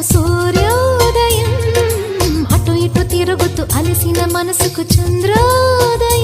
మనసుకు సూర్యోదయం. అటు ఇటు తిరుగుతూ అలసిన మనసుకు చంద్రోదయం.